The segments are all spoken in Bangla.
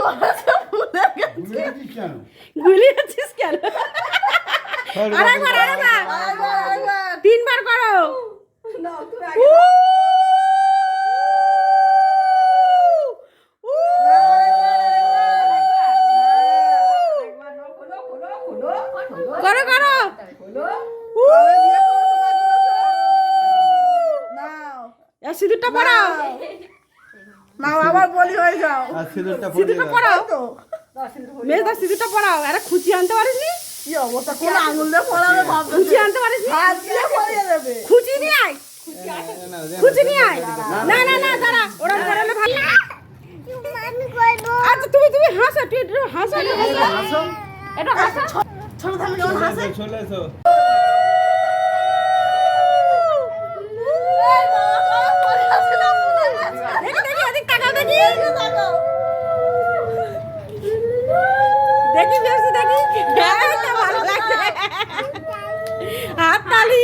কথা ভুলে তিনবার করো। না তুমি আগে সিঁদুরটা পড়াও। নাও, আবার বলি হয়ে যাও। আর সিঁদুরটা। পরাও তো। মেয়ে তার সিঁদুরটা পরাও। আরে খুচি আনতে পারিসনি? কি অবস্থা? কোন আঙুল দিয়ে পড়াবে ভাবতে খুচি আনতে পারিসনি? হাত দিয়ে পরিয়ে দেবে। খুচি নিয়ে আয়। এ নাও, দে নাও, খুচি দে নিয়ে আয়। না না না দাঁড়া। ওরা পড়ালে ভালো। আচ্ছা তুমি তুমি হাসো তুই হাসো হাসো। একটু হাসো। ছোট থাকলে যেমন চলে এসো, চলে এসো। দেখি দেখি এদিক তাকাও দেখি দেখি হ্যাঁ, তো ভালো লাগছে। হাততালি।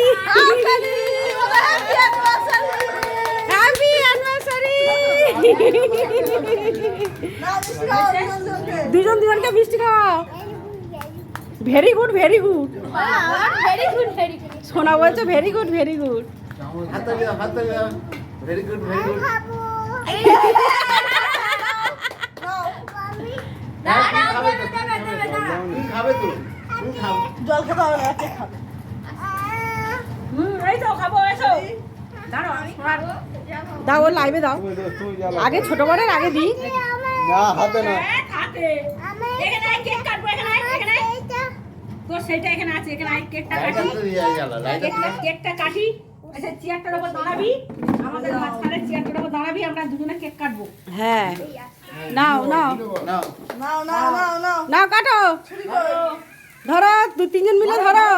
হ্যাপি অ্যানিভার্সারি দুজন দুজনকে মিষ্টি খাওয়াও। Very good very good very good very good সোনা বলছে ভেরি গুড ভেরি গুড হাততালি হাততালি good, very খাবে তো? জল খাবে? দাও দাও। আগে ছোট বড়ের আগে না হাতে না। এখানে আছে এখানে কেকটা কেকটা কাটি। আচ্ছা, চেয়ারটার দাঁড়াবি। আমাদের চেয়ারটার দাঁড়াবি আমরা দুজনে কেক কাটবো। হ্যাঁ।, হ্যাঁ। নাও। নাও নাও নাও নাও। নাও কাটো। ধরো দু তিনজন মিলে ধরো।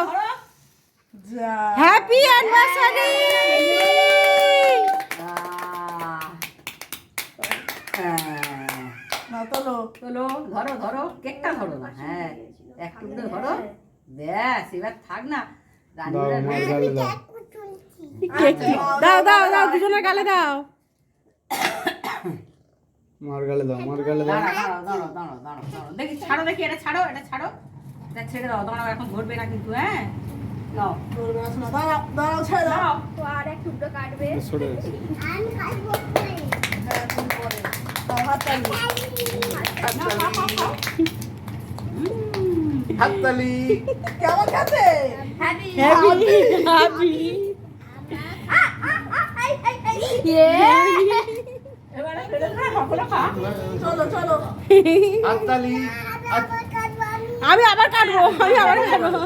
যা হ্যাপি অ্যানিভার্সারি তোলো। ধরো ধরো। কেকটা ধরো না হ্যাঁ। ধরো। ব্যাস এবার থাক না। দাও দাও দাও দুজনের গালে দাও। মার গালে দাও মার গালে দাও দাঁড়াও দাঁড়াও দাঁড়াও দাঁড়াও দেখি ছাড়ো দেখি এটা ছাড়ো এটা ছাড়ো এটা ছেড়ে দাও দাঁড়াও এখন ধরবে না কিন্তু হ্যাঁ নাও তোলবে না শোনা দাঁড়াও দাঁড়াও ছেড়ে দাও তো আর এক টুকরো কাটবে। হ্যাঁ তুমি পরে দাও হাত হাততালি কেমন খেতে হ্যাপি হ্যাপি হ্যাপি এবারে ছেড়ে দাও সকলে খা চলো চলো হাততালি হাত- আমি আবার কাটবো। আমি আবার কাটবো।